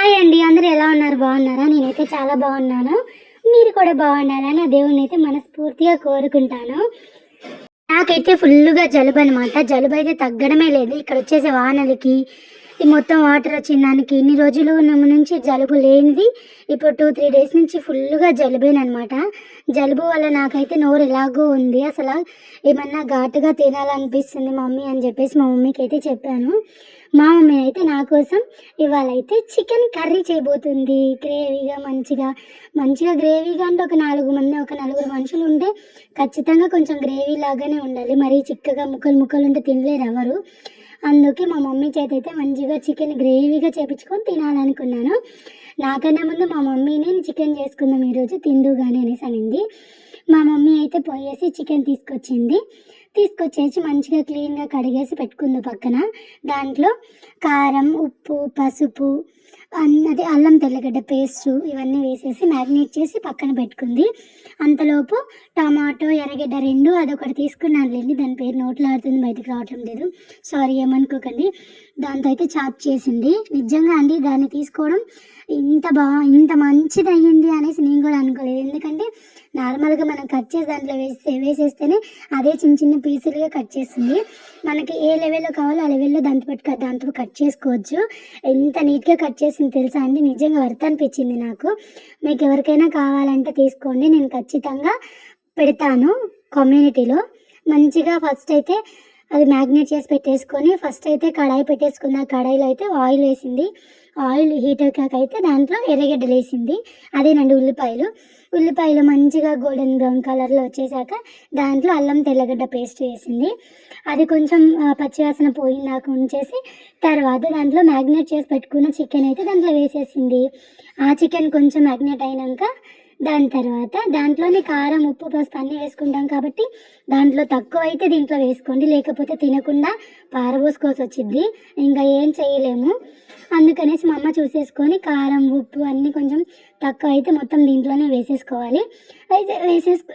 Hi అండి అందరూ ఎలా ఉన్నారు? బాగున్నారా? నేనైతే చాలా బాగున్నాను. మీరు కూడా బాగున్నారని ఆ దేవుని అయితే మనస్ఫూర్తిగా కోరుకుంటాను. నాకైతే ఫుల్గా జలుబు అనమాట జలుబు అయితే తగ్గడమే లేదు. ఇక్కడ వచ్చేసే వానలకి ఈ మొత్తం వాటర్ వచ్చిన దానికి ఇన్ని రోజులు నుంచి జలుబు లేనిది ఇప్పుడు టూ త్రీ డేస్ నుంచి ఫుల్గా జలుబేనమాట జలుబు వల్ల నాకైతే నోరు ఎలాగో ఉంది. అసలు ఏమన్నా ఘాటుగా తినాలనిపిస్తుంది మమ్మీ అని చెప్పేసి మా మమ్మీకి అయితే చెప్పాను. మా మమ్మీ అయితే నా కోసం ఇవాళ అయితే చికెన్ కర్రీ చేయబోతుంది. గ్రేవీగా మంచిగా మంచిగా గ్రేవీగా అంటే ఒక నాలుగు మంది ఒక నలుగురు మనుషులు ఉంటే ఖచ్చితంగా కొంచెం గ్రేవీ లాగానే ఉండాలి. మరీ చిక్కగా ముక్కలు ముక్కలు ఉంటే తినలేరు ఎవరు. అందుకే మా మమ్మీ చేత అయితే మంచిగా చికెన్ గ్రేవీగా చేపించుకొని తినాలనుకున్నాను. నాకన్నా ముందు మా మమ్మీనే చికెన్ చేసుకుందాం ఈరోజు తిందు కానీ అనేసి అనింది. మా మమ్మీ అయితే పోయేసి చికెన్ తీసుకొచ్చింది. తీసుకొచ్చేసి మంచిగా క్లీన్గా కడిగేసి పెట్టుకుంది పక్కన. దాంట్లో కారం ఉప్పు పసుపు అన్నది అల్లం తెల్లగడ్డ పేస్ట్ ఇవన్నీ వేసేసి మ్యారినేట్ చేసి పక్కన పెట్టుకుంది. అంతలోపు టమాటో ఎర్రగడ్డ రెండు అదొకటి తీసుకున్నాను లేండి దాని పేరు నోట్లో ఆడుతుంది బయటకు రావటం లేదు. సారీ ఏమనుకోకండి. దాంతో అయితే చాప్ చేసింది. నిజంగా అండి దాన్ని తీసుకోవడం ఇంత బా ఇంత మంచిది అయ్యింది అనేసి నేను కూడా అనుకోలేదు ఎందుకంటే నార్మల్గా మనం కట్ చేసి దాంట్లో వేస్తే వేసేస్తేనే అదే చిన్న చిన్న పీసులుగా కట్ చేస్తుంది. మనకి ఏ లెవెల్లో కావాలో ఆ లెవెల్లో దాంతో పెట్టుకో దాంతో కట్ చేసుకోవచ్చు. ఎంత నీట్గా కట్ చేసింది తెలుసా అండి? నిజంగా వర్త్ అనిపించింది నాకు. మీకు ఎవరికైనా కావాలంటే తీసుకోండి. నేను ఖచ్చితంగా పెడతాను కమ్యూనిటీలో. మంచిగా ఫస్ట్ అయితే అది మ్యాగ్నేట్ చేసి పెట్టేసుకొని ఫస్ట్ అయితే కడాయి పెట్టేసుకుంది. ఆ కడాయిలో అయితే ఆయిల్ వేసింది. ఆయిల్ హీట్ అయ్యాక అయితే దాంట్లో ఎర్రగడ్డలు వేసింది. అదేనండి ఉల్లిపాయలు. ఉల్లిపాయలు మంచిగా గోల్డెన్ బ్రౌన్ కలర్లో వచ్చేసాక దాంట్లో అల్లం తెల్లగడ్డ పేస్ట్ వేసింది. అది కొంచెం పచ్చివాసన పోయిందాక ఉంచేసి తర్వాత దాంట్లో మ్యాగ్నేట్ చేసి పెట్టుకున్న చికెన్ అయితే దాంట్లో వేసేసింది. ఆ చికెన్ కొంచెం మ్యాగ్నేట్ అయినాక దాని తర్వాత దాంట్లోనే కారం ఉప్పు పసుపు అన్నీ వేసుకుంటాం కాబట్టి దాంట్లో తక్కువ అయితే దీంట్లో వేసుకోండి. లేకపోతే తినకుండా పారబోసుకోవాల్సి వచ్చింది ఇంకా ఏం చేయలేము. అందుకనేసి మా అమ్మ చూసేసుకొని కారం ఉప్పు అన్నీ కొంచెం తక్కువ అయితే మొత్తం దీంట్లోనే వేసేసుకోవాలి. అయితే వేసేసుకు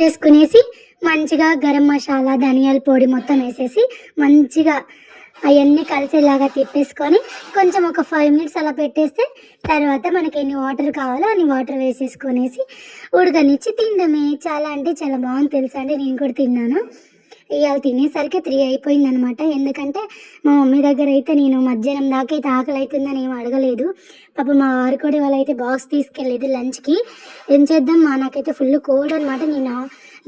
వేసుకునేసి మంచిగా గరం మసాలా ధనియాల పొడి మొత్తం వేసేసి మంచిగా అవన్నీ కలిసేలాగా తిప్పేసుకొని కొంచెం ఒక ఫైవ్ మినిట్స్ అలా పెట్టేస్తే తర్వాత మనకి ఎన్ని వాటర్ కావాలో అన్ని వాటర్ వేసేసుకొనేసి ఉడకనిచ్చి తినడమే చాలా అంటే చాలా బాగుంది తెలుసా అండి? నేను కూడా తిన్నాను. ఇవాళ తినేసరికి త్రీ అయిపోయింది అనమాట ఎందుకంటే మా మమ్మీ దగ్గర అయితే నేను మధ్యాహ్నం దాకా అయితే ఆకలి అవుతుందని ఏం అడగలేదు. పాప మా వారు కూడా ఇవాళ అయితే బాక్స్ తీసుకెళ్ళేది లంచ్కి ఏం చేద్దాం మా నాకైతే ఫుల్ కోల్డ్ అనమాట నేను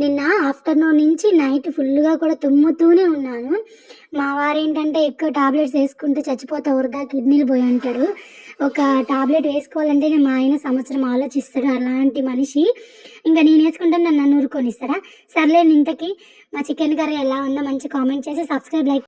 నిన్న ఆఫ్టర్నూన్ నుంచి నైట్ ఫుల్గా కూడా తుమ్ముతూనే ఉన్నాను. మా వారు ఏంటంటే ఎక్కువ టాబ్లెట్స్ వేసుకుంటే చచ్చిపోతా వృధా కిడ్నీలు పోయి అంటాడు. ఒక టాబ్లెట్ వేసుకోవాలంటే మా ఆయన సంవత్సరం ఆలోచిస్తాడు అలాంటి మనిషి. ఇంకా నేను వేసుకుంటాను నన్ను ఊరుకొని ఇస్తారా సర్లే ఇంతకీ మా చికెన్ కర్రీ ఎలా ఉందో మంచి కామెంట్ చేసి సబ్స్క్రైబ్ లైక్